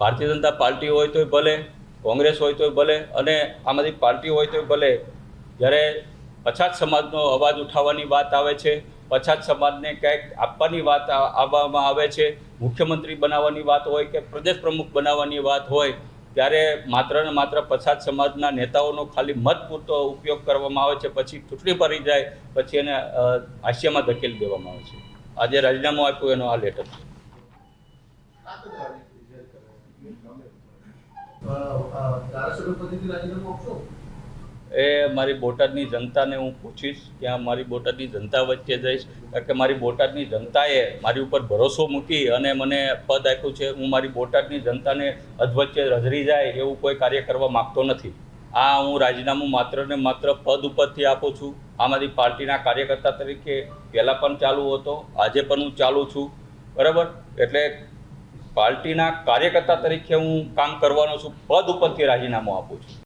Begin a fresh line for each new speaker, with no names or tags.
Bharatiya Janata party હોય તોય ભલે, કોંગ્રેસ હોય તોય ભલે અને આમ આદમી પાર્ટી હોય તોય ભલે, જ્યારે પછાત સમાજનો અવાજ ઉઠાવવાની વાત આવે છે, પછાત સમાજને કંઈક આપવાની વાત આવવામાં આવે છે, મુખ્યમંત્રી બનાવવાની વાત હોય કે પ્રદેશ પ્રમુખ બનાવવાની વાત હોય, ત્યારે માત્ર ને માત્ર પછાત સમાજના નેતાઓનો ખાલી મત પૂરતો ઉપયોગ કરવામાં આવે છે, પછી ચૂંટણી પડી જાય, પછી એને હાસ્યમાં ધકેલી દેવામાં આવે છે. આજે રાજીનામું આપ્યું, એનો આ લેટર છે. એ મારી બોટાદની જનતાને હું પૂછીશ ત્યાં મારી બોટાદની જનતા વચ્ચે જઈશ. કારણ કે મારી બોટાદની જનતાએ મારી ઉપર ભરોસો મૂકી અને મને પદ આપ્યું છે. હું મારી બોટાદની જનતાને અધવચ્ચે રજરી જાય એવું કોઈ કાર્ય કરવા માગતો નથી. આ હું રાજીનામું માત્ર ને માત્ર પદ ઉપરથી આપું છું. આ મારી પાર્ટીના કાર્યકર્તા તરીકે પહેલાં પણ ચાલુ હતો. આજે પણ હું ચાલુ છું. બરાબર? એટલે પાર્ટીના કાર્યકર્તા તરીકે હું કામ કરવાનો છું પદ ઉપરથી રાજીનામું આપું છું.